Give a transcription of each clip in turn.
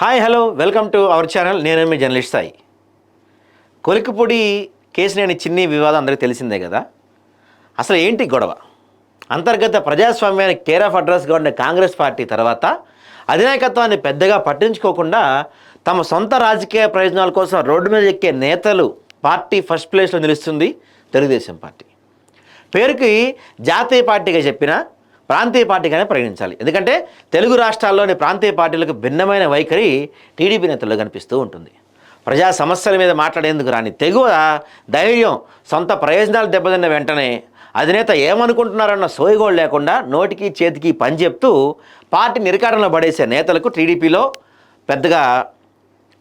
Hi hello welcome to our channel నేను మీ journalist Sai. Kolikapudi Kesineni Chinni వివాదం అందరికీ తెలిసిందే కదా? అసలు ఏంటి గొడవ? అంతర్గత ప్రజాస్వామ్యానికి కేర్ ఆఫ్ అడ్రస్గా ఉండే కాంగ్రెస్ పార్టీ తర్వాత అధినాయకత్వాన్ని పెద్దగా పట్టించుకోకుండా తమ సొంత రాజకీయ ప్రయోజనాల కోసం రోడ్డు మీద ఎక్కే నేతలు పార్టీ ఫస్ట్ ప్లేస్లో నిలుస్తుంది తెలుగుదేశం పార్టీ. పేరుకి జాతీయ పార్టీగా చెప్పిన ప్రాంతీయ పార్టీగానే పరిగణించాలి. ఎందుకంటే తెలుగు రాష్ట్రాల్లోని ప్రాంతీయ పార్టీలకు భిన్నమైన వైఖరి టీడీపీ నేతల్లో కనిపిస్తూ ఉంటుంది. ప్రజా సమస్యల మీద మాట్లాడేందుకు రాని తెగువ ధైర్యం సొంత ప్రయోజనాలు దెబ్బతిన్న వెంటనే అధినేత ఏమనుకుంటున్నారన్న సోయిగోడు లేకుండా నోటికి చేతికి పని చెప్తూ పార్టీ నిరకారంలో పడేసే నేతలకు టీడీపీలో పెద్దగా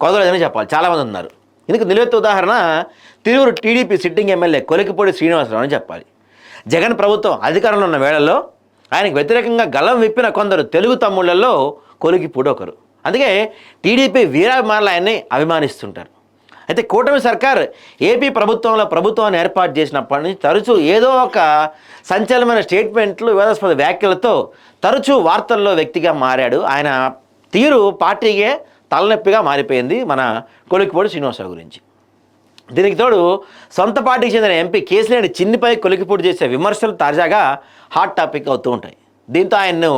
కుదరదని చెప్పాలి. చాలామంది ఉన్నారు. ఇందుకు నిలువెత్త ఉదాహరణ Tiruvuru TDP sitting MLA Kolikapudi Srinivasarao అని చెప్పాలి. జగన్ ప్రభుత్వం అధికారంలో ఉన్న వేళల్లో ఆయనకు వ్యతిరేకంగా గలం విప్పిన కొందరు తెలుగు తమ్ముళ్ళలో కొలికిపూడి ఒకరు అందుకే టీడీపీ వీరాభిమానులు ఆయన్ని అభిమానిస్తుంటారు. అయితే కూటమి సర్కార్ ఏపీ ప్రభుత్వంలో ప్రభుత్వాన్ని ఏర్పాటు చేసినప్పటి నుంచి తరచూ ఏదో ఒక సంచలనమైన స్టేట్మెంట్లు వివాదాస్పద వ్యాఖ్యలతో తరచూ వార్తల్లో వ్యక్తిగా మారాడు. ఆయన తీరు పార్టీకే తలనొప్పిగా మారిపోయింది మన కొలికిపూడి శ్రీనివాసరావు గురించి. దీనికి తోడు సొంత పార్టీకి చెందిన ఎంపీ కేసినేని చిన్నిపై కొలికిపూడి చేసే విమర్శలు తాజాగా హాట్ టాపిక్ అవుతూ ఉంటాయి. దీంతో ఆయన్ను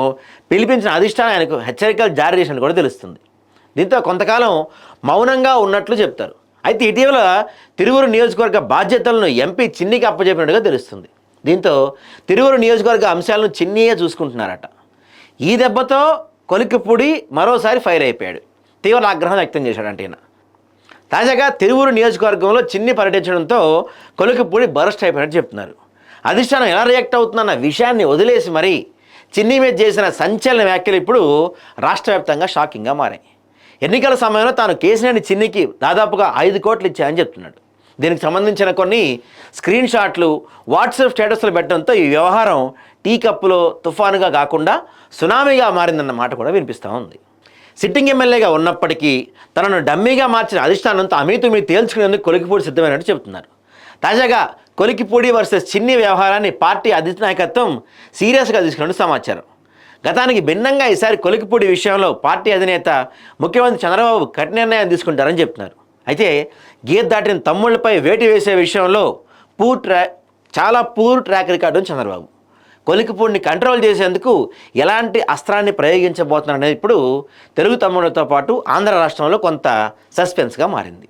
పిలిపించిన అధిష్టానం ఆయనకు హెచ్చరికలు జారీ చేసినట్టు కూడా తెలుస్తుంది. దీంతో కొంతకాలం మౌనంగా ఉన్నట్లు చెప్తారు. అయితే ఇటీవల తిరువురు నియోజకవర్గ బాధ్యతలను ఎంపీ చిన్నికి అప్పచెప్పినట్టుగా తెలుస్తుంది. దీంతో తిరువురు నియోజకవర్గ అంశాలను చిన్నీయే చూసుకుంటున్నారట. ఈ దెబ్బతో కొలికిపూడి మరోసారి ఫైర్ అయిపోయాడు. తీవ్ర ఆగ్రహం వ్యక్తం చేశాడంట ఈయన తాజాగా తిరువురు నియోజకవర్గంలో చిన్ని పర్యటించడంతో కొలికిపూడి బరస్ట్ అయిపోయినట్టు చెప్తున్నారు. అధిష్టానం ఎలా రియాక్ట్ అవుతుందన్న విషయాన్ని వదిలేసి మరీ చిన్ని మీద చేసిన సంచలన వ్యాఖ్యలు ఇప్పుడు రాష్ట్ర వ్యాప్తంగా షాకింగ్గా మారాయి. ఎన్నికల సమయంలో తాను కేసినేని చిన్నికి దాదాపుగా ఐదు కోట్లు ఇచ్చాయని చెప్తున్నాడు. దీనికి సంబంధించిన కొన్ని స్క్రీన్ షాట్లు వాట్సాప్ స్టేటస్లు పెట్టడంతో ఈ వ్యవహారం టీ కప్పులో తుఫానుగా కాకుండా సునామీగా మారిందన్న మాట కూడా వినిపిస్తూ ఉంది. సిట్టింగ్ ఎమ్మెల్యేగా ఉన్నప్పటికీ తనను డమ్మీగా మార్చిన అధిష్టానంతో అమీతుమీ తేల్చుకునేందుకు కొలికిపూడి సిద్ధమైనట్టు చెబుతున్నారు. తాజాగా కొలికిపూడి వర్సెస్ చిన్ని వ్యవహారాన్ని పార్టీ అధినాయకత్వం సీరియస్గా తీసుకున్నట్టు సమాచారం. గతానికి భిన్నంగా ఈసారి కొలికిపూడి విషయంలో పార్టీ అధినేత ముఖ్యమంత్రి చంద్రబాబు కఠిన నిర్ణయం తీసుకుంటారని చెప్తున్నారు. అయితే గీర్ దాటిన తమ్ముళ్ళపై వేటు వేసే విషయంలో పూర్ ట్రా చాలా పూర్ ట్రాక్ రికార్డు చంద్రబాబు. కొలికిపూడిని కంట్రోల్ చేసేందుకు ఎలాంటి అస్త్రాన్ని ప్రయోగించబోతున్నారు అనేది ఇప్పుడు తెలుగు తమ్ముళ్ళతో పాటు ఆంధ్ర రాష్ట్రంలో కొంత సస్పెన్స్గా మారింది.